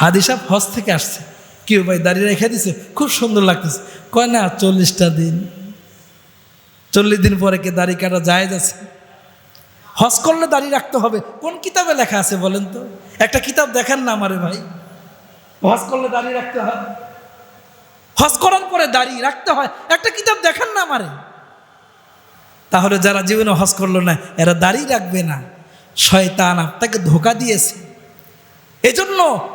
হাদি সাহেব হজ থেকে আসছে। কেউ ভাই দাঁড়িয়ে রেখে দিছে, খুব সুন্দর লাগতেছে। কয়, না, চল্লিশটা দিন। চল্লিশ দিন পরে কে দাড়ি কাটা যায় যাচ্ছে হজ করলে দাড়ি রাখতে হবে। কোন কিতাবে লেখা আছে বলেন তো? একটা কিতাব দেখেন না আমারে ভাই। হজ করলে দাড়ি রাখতে হয়। হজ করার পরে দাড়ি রাখতে হয়। একটা কিতাব দেখেন না আমারে। তাহলে যারা জীবনে হজ করল না, এরা দাড়ি রাখবে না। শয়তান আপনাকে ধোকা দিয়েছে। এজন্য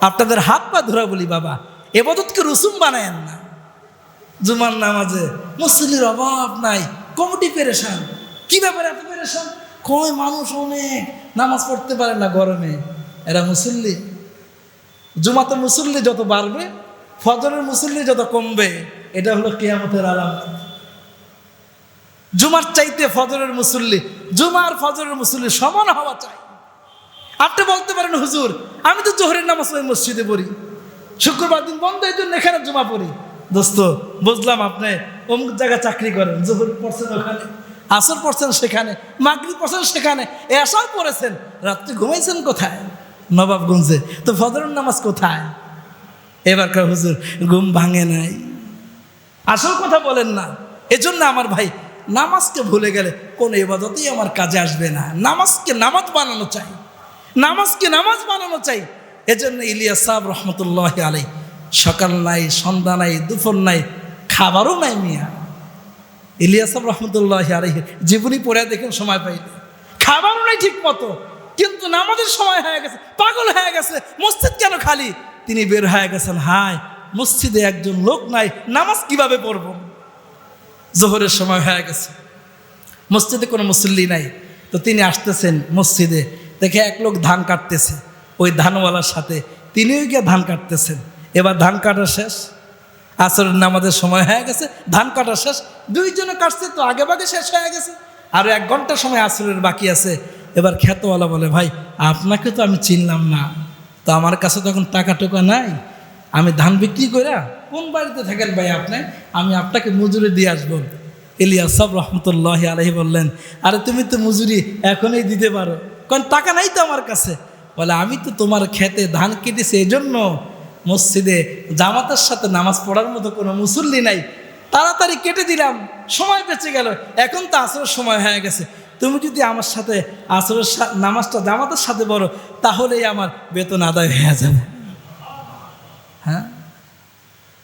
আপনাদের হাত পা ধরা বলি, বাবা। এবাদতকে রসুম বানায়েন না। জুমার নামাজে মুসলির অভাব নাই, কমিটি পেরেশান। কি ব্যাপারে এত পেরেশান? কয় মানুষ অনেক নামাজ পড়তে পারে না গরমে। এরা মুসল্লি। জুমাতে মুসল্লি যত বাড়বে, ফজরের মুসল্লি যত কমবে, এটা হলো কেয়ামতের আলাম জুমার চাইতে ফজরের মুসল্লি, জুমার ফজরের মুসল্লি সমান হওয়া চাই। আপনি বলতে পারেন, হুজুর, আমি তো জোহরের নামাজ ওই মসজিদে পড়ি। শুক্রবার দিন বন্ধ, এই জন্য এখানে জমা পড়ি। দোস্ত, বুঝলাম আপনি, অমুক জায়গায় চাকরি করেন, জোহর পড়ছেন ওখানে, আসর পড়ছেন সেখানে মাগরি পড়ছেন সেখানে, এসাও পড়েছেন, রাত্রে ঘুমাইছেন কোথায়? নবাবগঞ্জে, তো ফজরের নামাজ কোথায়? এবারকার হুজুর, ঘুম ভাঙে নাই। আসল কথা বলেন না। এজন্য আমার ভাই, নামাজকে ভুলে গেলে কোনো এবাদতেই আমার কাজে আসবে না। নামাজকে নামাজ বানানো চাই। নামাজকে নামাজ বানানো চাই? এজন্য ইলিয়াস সাহেব রহমতুল্লাহ আলাই সকাল নাই, সন্ধ্যা নাই, দুপুর নাই, খাবারও নাই মিয়া। ইলিয়াস সাহেব রহমতুল্লাহ আলাই জীবনী পড়ে দেখেন সময় পাইলে। খাবারও নাই ঠিক মতো কিন্তু নামাজের সময় হয়ে গেছে, পাগল হয়ে গেছে, মসজিদ কেন খালি? তিনি বের হয়ে গেছেন, হায়, মসজিদে একজন লোক নাই, নামাজ কীভাবে পড়ব? জোহরের সময় হয়ে গেছে, মসজিদে কোনো মুসল্লি নাই, তো তিনি আসতেছেন মসজিদে দেখে এক লোক ধান কাটতেছে। ওই ধানওয়ালার সাথে তিনিও গিয়ে ধান কাটতেছেন। এবার ধান কাটা শেষ। আসরের নামাজের সময় হয়ে গেছে, ধান কাটা শেষ। দুইজনে কাটছে তো আগে ভাগে শেষ হয়ে গেছে। আরও এক ঘণ্টা সময় আসরের বাকি আছে। এবার খ্যাতওয়ালা বলে, ভাই, আপনাকে তো আমি চিনলাম না। তো আমার কাছে তখন টাকা টোকা নাই। আমি ধান বিক্রি করে কোন বাড়িতে থাকেন ভাই আপনি? আমি আপনাকে মজুরি দিয়ে আসব। ইলিয়াস সব রহমতুল্লাহ আলহি বললেন, আরে তুমি তো মজুরি এখনই দিতে পারো। কারণ টাকা নাই তো আমার কাছে। বলে, আমি তো তোমার খেতে ধান কেটেছি এই জন্য মসজিদে জামাতের সাথে নামাজ পড়ার মতো কোনো মুসল্লি নাই। তাড়াতাড়ি কেটে দিলাম, সময় বেঁচে গেল। এখন তো আসরের সময় হয়ে গেছে। তুমি যদি আমার সাথে আসরের নামাজটা জামাতের সাথে বড় তাহলেই আমার বেতন আদায় হয়ে যাবে। হ্যাঁ?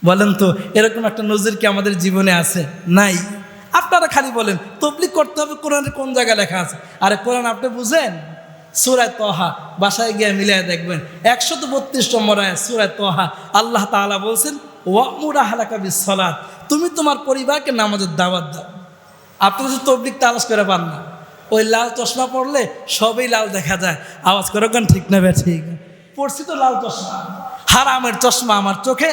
বলেন তো, এরকম একটা নজির কি আমাদের জীবনে আছে? নাই। আপনারা খালি বলেন তবলিক করতে হবে, কোরআনের কোন জায়গায় লেখা আছে? আরে, কোরআন আপনি বুঝেন? সুরায় তহা, বাসায় গিয়ে মিলিয়ে দেখবেন একশত বত্রিশ নম্বর আয় সুরায় তহা। আল্লাহ তাআলা বলছেন, ওয়ামুরা হালাকা তুমি তোমার পরিবারকে নামাজের দাওয়াত দাও। আপনি তো তবলিক তালাশ করে পান না, ওই লাল চশমা পড়লে সবই লাল দেখা যায়। আওয়াজ করে কেন ঠিক না বে ঠিক? পড়ছি তো লাল চশমা, হারামের চশমা আমার চোখে,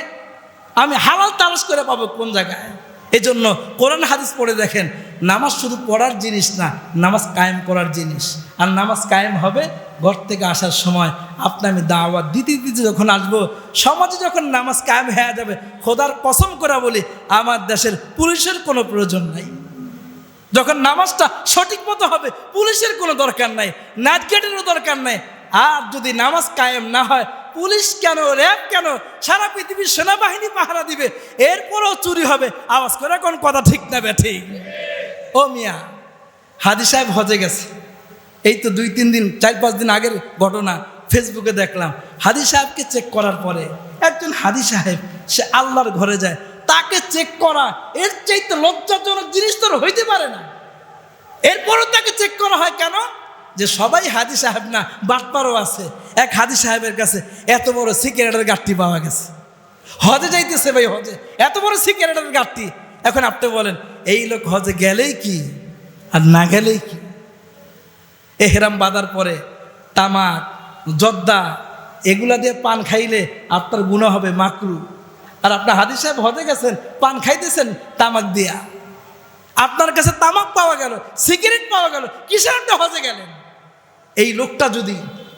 আমি হালাল তালাশ করে পাবো কোন জায়গায়? এই জন্য কোরআন হাদিস পড়ে দেখেন নামাজ শুধু পড়ার জিনিস না, নামাজ কায়েম করার জিনিস। আর নামাজ কায়েম হবে ঘর থেকে আসার সময়। আপনি আমি দাওয়াত দিতে দিতে যখন আসব, সমাজে যখন নামাজ কায়েম হয়ে যাবে, খোদার কসম করা বলি, আমার দেশের পুলিশের কোনো প্রয়োজন নাই। যখন নামাজটা সঠিক মতো হবে, পুলিশের কোনো দরকার নাই, নাইট গেটেরও দরকার নাই। আর যদি নামাজ কায়েম না হয়, পুলিশ কেন, র্যাব কেন, সারা পৃথিবীর সেনাবাহিনী পাহারা দিবে? এরপরও চুরি হবে। আওয়াজ করে কোন কথা ঠিক না বে ঠিক। ও মিয়া হাদি সাহেব হজে গেছে। এই তো দুই, তিন দিন, চার, পাঁচ দিন আগের ঘটনা ফেসবুকে দেখলাম। হাদি সাহেবকে চেক করার পরে একজন হাদি সাহেব, সে আল্লাহর ঘরে যায়। তাকে চেক করা এর চাইতে লজ্জাজনক জিনিস তোর হইতে পারে না। এরপরও তাকে চেক করা হয় কেন? যে সবাই হাদি সাহেব না, বাটপারও আছে। এক হাদি সাহেবের কাছে এত বড় সিগারেটের গাঠটি পাওয়া গেছে। হজে যাইতেছে ভাই, হজে। এত বড় সিগারেটের গাঠটি এখন আপনি বলেন এই লোক হজে গেলেই কি? আর না গেলেই কি? এহরাম বাঁধার পরে তামাক, জর্দা, এগুলা দিয়ে পান খাইলে আপনার গুণা হবে মাকরু। আর আপনার হাদিস সাহেব হজে গেছেন, পান খাইতেছেন তামাক দিয়া। আপনার কাছে তামাক পাওয়া গেল, সিগারেট পাওয়া গেল, কিসের আপনি হজে গেলেন? এই লোকটা যদি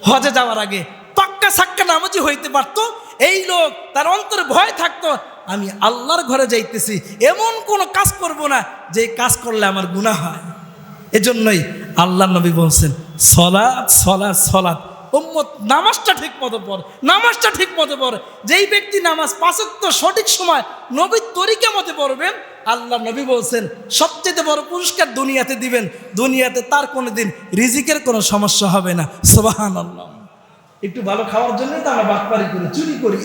হজে যাওয়ার আগে পাক্কা সাক্কা নামাজি হইতে পারতো, এই লোক তার অন্তরে ভয় থাকতো আমি আল্লাহর ঘরে যাইতেছি, এমন কোনো কাজ করব না যে কাজ করলে আমার গুনাহ হয়। এজন্যই আল্লাহ নবী বলছেন, সলাৎ সলাৎ সলাৎ। উম্মত, নামাজটা ঠিক মতো পড়, নামাজটা ঠিক মতো পড়। যেই ব্যক্তি নামাজ পাঁচত্ব সঠিক সময় নবীর তরিকা মতে পড়বেন, আল্লাহ নবী বলছেন, সবচেয়ে বড় পুরস্কার দুনিয়াতে দিবেন। দুনিয়াতে তার কোনো দিন রিজিকের কোনো সমস্যা হবে না। সোবাহান আল্লাহ একটু ভালো খাওয়ার জন্য তো আমরা বাটপারি করি, চুরি করি।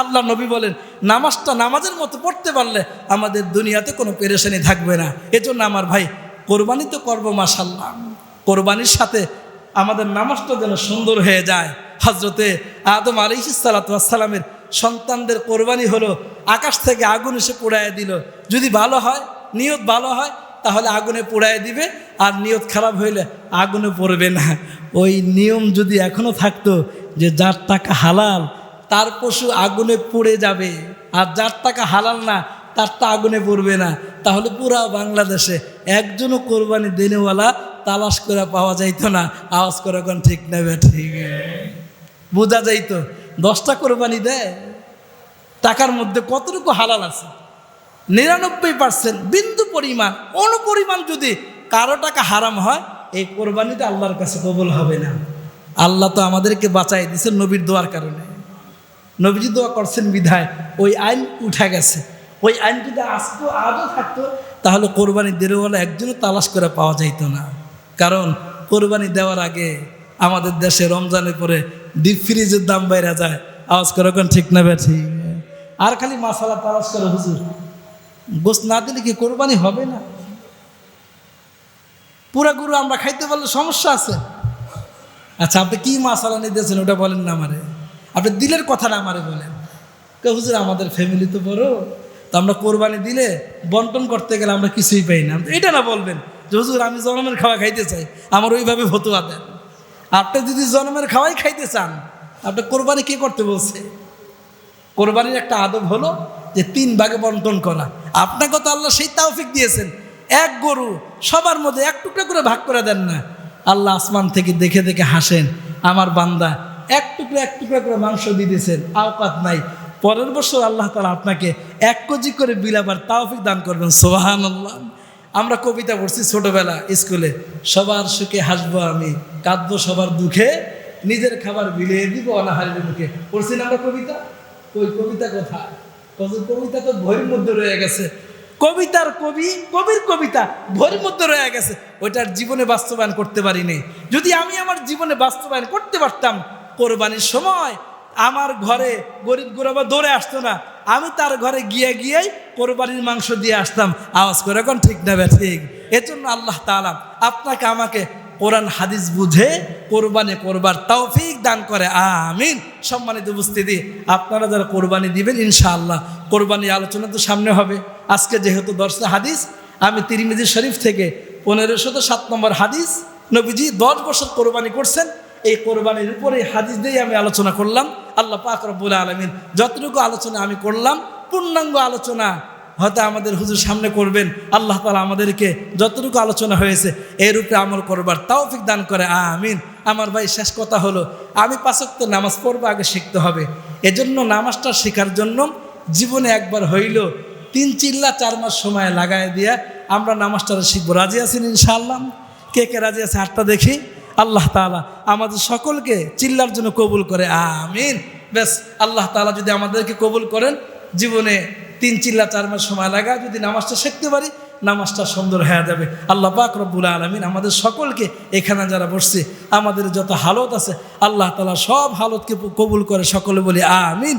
আল্লাহ নবী বলেন, নামাজটা নামাজের মতো পড়তে পারলে আমাদের দুনিয়াতে কোনো পেরেশানি থাকবে না। এজন্য আমার ভাই, কোরবানি তো করব মাসাল্লাহ কোরবানির সাথে আমাদের নামাজটা যেন সুন্দর হয়ে যায়। হজরতে আদম আলিসালামের সন্তানদের কোরবানি হলো, আকাশ থেকে আগুন এসে পোড়ায় দিল। যদি ভালো হয়, নিয়ত ভালো হয়, তাহলে আগুনে পোড়ায় দিবে, আর নিয়ত খারাপ হইলে আগুনে পড়বে না। ওই নিয়ম যদি এখনও থাকতো যে যার টাকা হালাল তার পশু আগুনে পুড়ে যাবে। আর যার টাকা হালাল না তারটা আগুনে পড়বে না। তাহলে পুরা বাংলাদেশে একজনও কোরবানি দেনেওয়ালা তালাশ করে পাওয়া যাইতো না। আওয়াজ করে কোন ঠিক নেবে ঠিক? বোঝা যাইতো। দশটা কোরবানি দেয়। টাকার মধ্যে কতটুকু হালাল আছে? নিরানব্বই পার্সেন্ট বিন্দু পরিমাণ, অনুপরিমাণ যদি কারও টাকা হারাম হয়, এই কোরবানিটা আল্লাহর কাছে কবল হবে না। আল্লাহ তো আমাদেরকে বাঁচাই দিয়েছেন নবীর দোয়ার কারণে। নবীজি দোয়া করছেন বিধায়, ওই আইন উঠা গেছে। ওই আইন যদি আসতো আজও থাকতো, তাহলে কোরবানি দেওয়ালা একজনও তালাশ করে পাওয়া যাইতো না। কারণ কোরবানি দেওয়ার আগে আমাদের দেশে রমজানের পরে ডিপ ফ্রিজের দাম বাইরে যায়। আওয়াজ করে কোন ঠিক না ঠিক। আর খালি মাসালা তালাশ করে হুজুর। গোস না দিলে কি কোরবানি হবে না? পুরা গরু আমরা খাইতে পারলে সমস্যা আছে। আচ্ছা আপনি কি মাসালা নিতেছেন ওটা বলেন না আমারে। আপনি দিলের কথাটা আমারে বলেন। হুজুর, আমাদের ফ্যামিলি তো বড়, তো আমরা কোরবানি দিলে বন্টন করতে গেলে আমরা কিছুই পাই না। এটা না বলবেন যে, হুজুর, আমি জনমের খাওয়া খাইতে চাই, আমার ওইভাবে ফতুয়া দেন। আপনি যদি জনমের খাওয়াই খাইতে চান, আপনি কোরবানি কে করতে বলছে? কোরবানির একটা আদব হলো যে, তিন ভাগে বন্টন করা। আপনাকে তো আল্লাহ সেই তাওফিক দিয়েছেন। এক গরু সবার মধ্যে এক টুকরা করে ভাগ করে দেন না। আল্লাহ আসমান থেকে দেখে দেখে হাসেন, আমার বান্দা এক টুকরো, এক টুকরা করে মাংস দিয়ে দিয়েছেন আওকাত নাই। পরের বছর আল্লাহ তালা আপনাকে এক কেজি করে বিলাবার তাওফিক দান করবেন সোহান আল্লাহ আমরা কবিতা পড়ছি ছোটবেলা, স্কুলে। সবার সুখে হাসবো আমি, কাঁদবো সবার দুঃখে, নিজের খাবার বিলিয়ে দিব অনাহারের মুখে। পড়ছি না আমরা কবিতা? ওই কবিতা কথা কবিতা তো ভয়ের মধ্যে রয়ে গেছে। কবিতার কবি, কবির কবিতা ভয়ের মধ্যে রয়ে গেছে। ওইটার জীবনে বাস্তবায়ন করতে পারিনি। যদি আমি আমার জীবনে বাস্তবায়ন করতে পারতাম কোরবানির সময় আমার ঘরে গরিব গোরাবা দৌড়ে আসতো না। আমি তার ঘরে গিয়ে গিয়েই কোরবানির মাংস দিয়ে আসতাম। আওয়াজ করে এখন ঠিক না বে, ঠিক। এজন্য আল্লাহ তাআলা আপনাকে আমাকে কোরআন, হাদিস বুঝে কোরবানি করবার তৌফিক দান করে। আমিন। সম্মানিত উপস্থিতি, আপনারা যারা কোরবানি দিবেন, ইনশাআল্লাহ কোরবানি আলোচনা তো সামনে হবে। আজকে যেহেতু দর্শে হাদিস, আমি তিরিমিজি শরীফ থেকে পনেরোশত সাত নম্বর হাদিস নবীজি দশ বছর কোরবানি করছেন। এই কোরবানির উপরে হাদিস দিয়ে আমি আলোচনা করলাম। আল্লাহ পাক রব্বুল আলমিন যতটুকু আলোচনা আমি করলাম, পূর্ণাঙ্গ আলোচনা হয়তো আমাদের হুজুর সামনে করবেন। আল্লাহ তালা আমাদেরকে যতটুকু আলোচনা হয়েছে, এর উপরে আমল করবার তাওফিক দান করে, আমিন। আমার ভাই, শেষ কথা হলো, আমি পাঁচক্ত নামাজ পড়ব, আগে শিখতে হবে। এজন্য নামাজটা শেখার জন্য জীবনে একবার হইল তিন চিল্লা চার মাস সময় লাগায় দিয়ে আমরা নামাজটা শিখব। রাজি আছেন ইনশাআল্লাহ? কে কে রাজি আছে? হাতটা দেখি। আল্লাহ তালা আমাদের সকলকে চিল্লার জন্য কবুল করে, আমিন। ব্যাস, আল্লাহ তালা যদি আমাদেরকে কবুল করেন, জীবনে তিন চিল্লা চার মাস সময় লাগা যদি নামাজটা শিখতে পারি, নামাজটা সুন্দর হয়ে যাবে। আল্লাহ পাক রব্বুল আলমিন আমাদের সকলকে এখানে যারা বসছে, আমাদের যত হালত আছে, আল্লাহ তালা সব হালতকে কবুল করে সকলে বলি, আমিন।